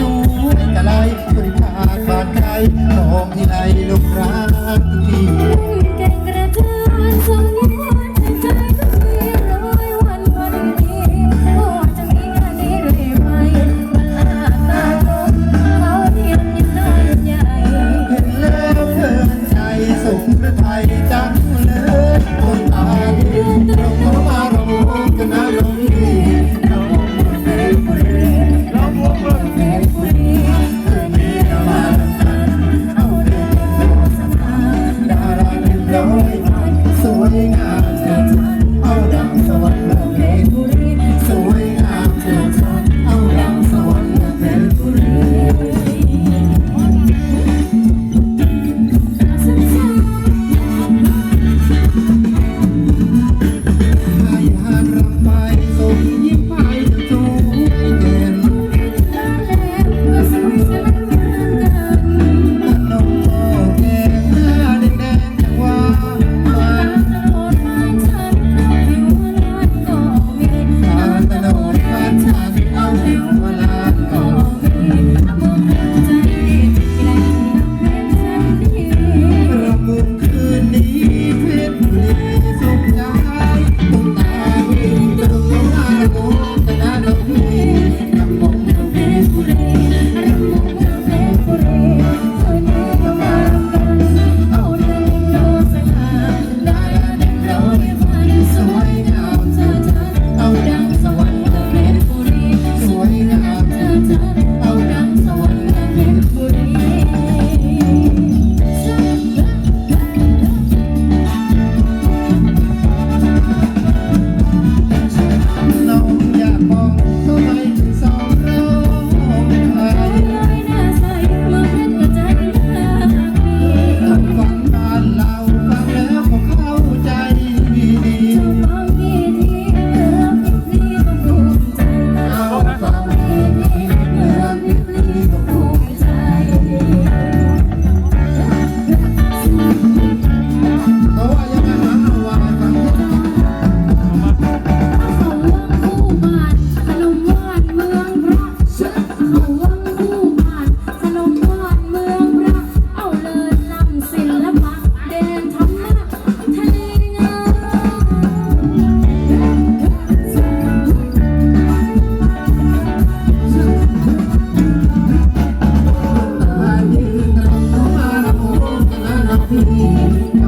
ายังสวยกะไรด้วยผ้าบาดใจมองที่ไรลูกรักที่ Mm-hmm.